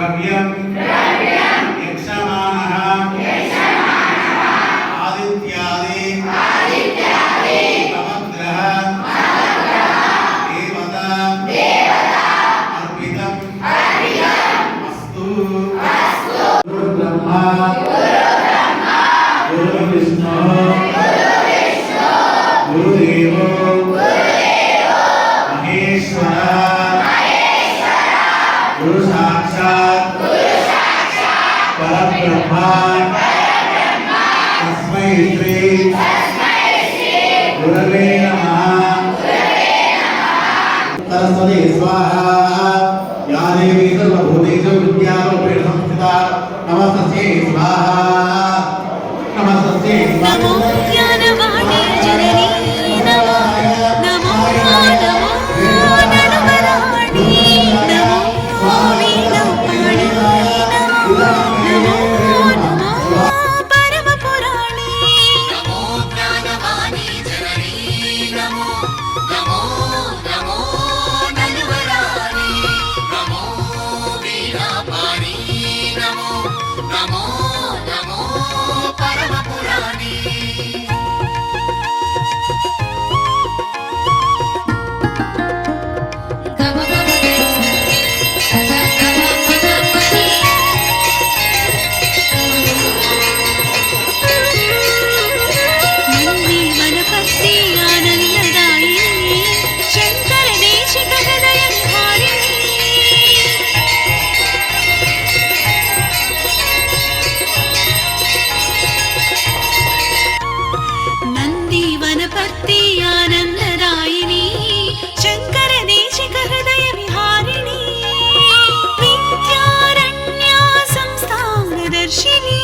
Rabbiyam Rabbiyam Yaksamanaha Yaksamanaha Adityali. Adityali. Samadraha Samadraha Devata. Devata. Arpitam Arpitam Astu. Astu. Guru Brahma Guru Vishnu Guru Vishnu Guru பிரம்மான் தஸ்மை ஸ்ரீ குரவே நம சரஸ்வதி ஸ்வாஹா யா தேவி சர்வபூதேஷு வித்யாரூபேண சம்ஸ்திதா நமஸ்தே ஸ்வாஹா நமஸ்தே ஸ்வாஹா amor. சக்கரவர்த்தி ஆனந்தராயினி சங்கர தேசிக ஹதய விஹாரிணி வித்யாரண்யா சம்ஸ்தான தர்ஷினி